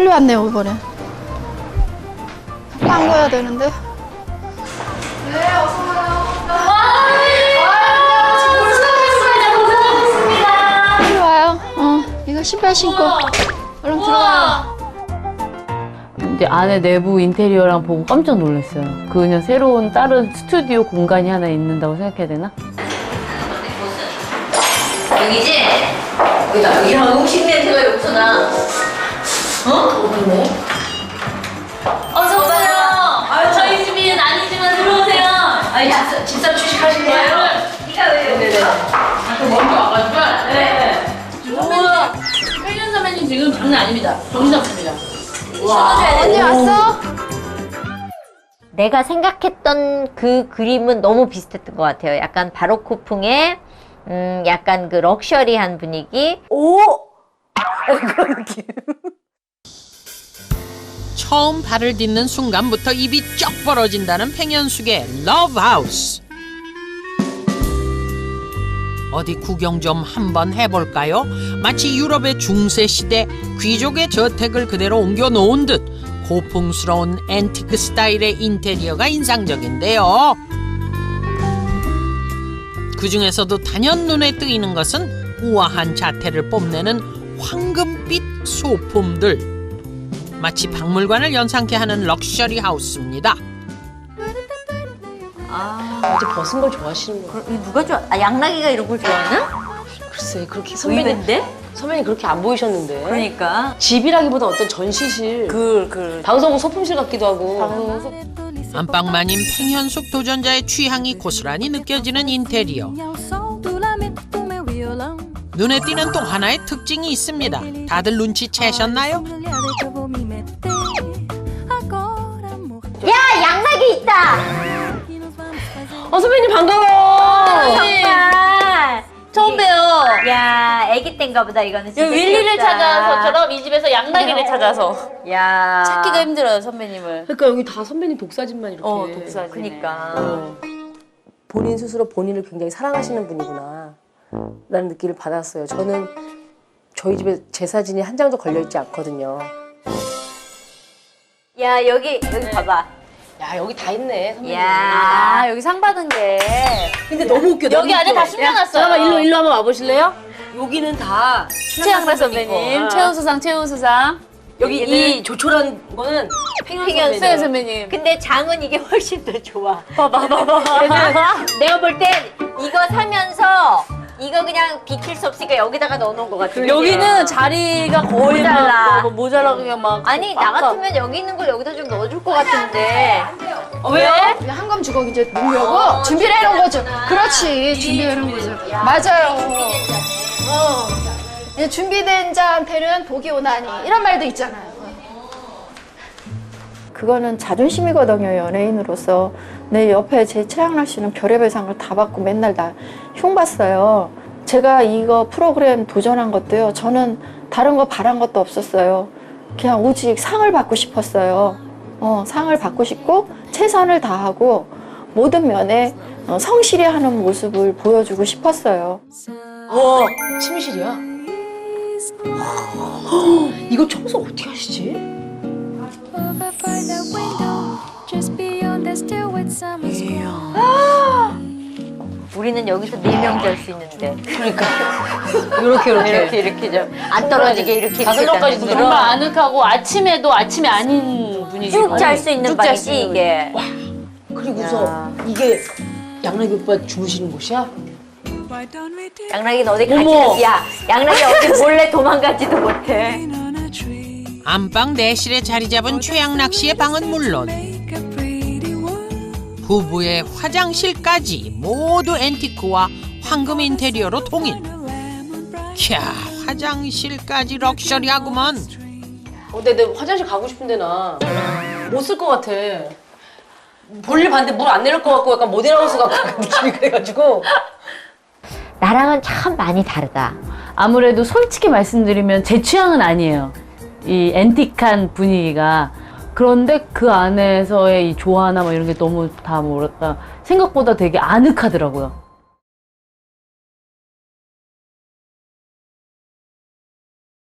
빨리 왔네요 이번에. 빵거야 되는데. 빨리 와요. 어, 이거 신발 신고. 얼른 들어와요. 이제 안에 내부 인테리어랑 보고 깜짝 놀랐어요. 그 그냥 새로운 다른 스튜디오 공간이 하나 있는다고 생각해야 되나? 여기지? 여기다 여기 야 음식 냄새가 여기서 나 어? 어딨네? 어서 오세요 아유 저희 집이 아니지만 들어오세요. 아니 집사, 집사 취직하신 거예요? 니가 왜 여기 네네. 아, 먼저 와가지고 네. 우와 혜련 선배님 지금 장난 아닙니다. 정신 없습니다. 언니 왔어? 내가 생각했던 그 그림은 너무 비슷했던 것 같아요. 약간 바로코풍의 음 약간 그 럭셔리한 분위기 처음 발을 딛는 순간부터 입이 쩍 벌어진다는 팽현숙의 러브하우스. 어디 구경 좀 한번 해볼까요? 마치 유럽의 중세 시대 귀족의 저택을 그대로 옮겨 놓은 듯 고풍스러운 앤티크 스타일의 인테리어가 인상적인데요. 그 중에서도 단연 눈에 띄는 것은 우아한 자태를 뽐내는 황금빛 소품들. 마치 박물관을 연상케 하는 럭셔리 하우스입니다. 어제 벗은 걸 좋아하시는 거예요. 누가 좋아 아 양락이가 이런 걸 좋아하나? 글쎄 그렇게 선배님 의외인데? 선배님 그렇게 안 보이셨는데. 그러니까 집이라기보다 어떤 전시실. 그, 그. 방송국 소품실 같기도 하고. 안방마님 팽현숙 도전자의 취향이 고스란히 느껴지는 인테리어. 눈에 띄는 또 하나의 특징이 있습니다. 다들 눈치채셨나요? 야 양락이 있다 어 선배님 반가워. 정말 처음 봬요 야 애기 땐가 보다 이거는 진짜 윌리를 귀엽다. 찾아서처럼 이 집에서 양락이를 찾아서 야 찾기가 힘들어요 선배님을 그러니까 여기 다 선배님 독사진만 이렇게. 어 독사진 그니까 본인 스스로 본인을 굉장히 사랑하시는 분이구나. 라는 느낌을 받았어요. 저는 저희 집에 제 사진이 한 장도 걸려있지 않거든요. 야 여기 여기 봐봐 야 여기 다 있네 선배님. 야아 여기 상 받은 게 근데 너무 웃겨. 너무 여기 안에 웃겨. 다 심겨놨어요. 잠깐만 일로 일로 한번 와보실래요? 여기는 다 최양락 선배님 아. 최우수상 최우수상 여기 이 조촐한 거는 팽현 팽현 선배님. 선배님 근데 장은 이게 훨씬 더 좋아 봐봐 봐봐 내가 볼 땐 이거 사면서 이거 그냥 비킬 수 없으니까 여기다가 넣어놓은 것 같아 여기는 자리가 거의 모자라. 막, 뭐 모자라 그냥 막 아니 나 아까- 같으면 여기 있는 걸 여기다 좀 넣어줄 것 같은데 어, 왜요? 한검 주걱 이제 놓으려고 준비를 해놓은 거죠. 그렇지, 준비해놓은 거죠. 맞아요. 어. 이제 준비된 자한테는 복이 오나니 이런 말도 있잖아요. 그거는 자존심이거든요, 연예인으로서. 내 옆에 제 최양락 씨는 별의별 상을 다 받고 맨날 나 흉봤어요. 제가 이거 프로그램 도전한 것도요, 저는 다른 거 바란 것도 없었어요. 그냥 오직 상을 받고 싶었어요. 어, 상을 받고 싶고, 최선을 다하고, 모든 면에 어, 성실히 하는 모습을 보여주고 싶었어요. 와 침실이야. 이거 청소 어떻게 하시지? 우리는 여기서 네명잘수 있는데. 그러니까. 이렇게 이렇게. 이렇게 이렇게 좀안 떨어지게 이렇게 다섯 명까지 정말 아늑하고 아침에도 아침이 아닌 분위기 쭉잘 수 있는 쭉잘 방이지 수 있는 이게. 그리고서 이게 양락이 오빠 주무시는 곳이야? 양락이는 어디 가지도 야 양락이 어디 몰래 도망가지도 못해 안방 내실에 자리 잡은 최양락 씨의 방은 물론 부부의 화장실까지 모두 앤티크와 황금 인테리어로 통일. 캬, 화장실까지 럭셔리하구먼. 어, 근데 내 화장실 가고 싶은데 나 못 쓸 것 같아. 볼일 봤는데 물 안 내릴 것 같고 약간 모델하우스 같고 느낌이 그래가지고 나랑은 참 많이 다르다 아무래도 솔직히 말씀드리면 제 취향은 아니에요. 이 앤틱한 분위기가. 그런데 그 안에서의 이 조화나 뭐 이런 게 너무 다 뭐랄까 생각보다 되게 아늑하더라고요.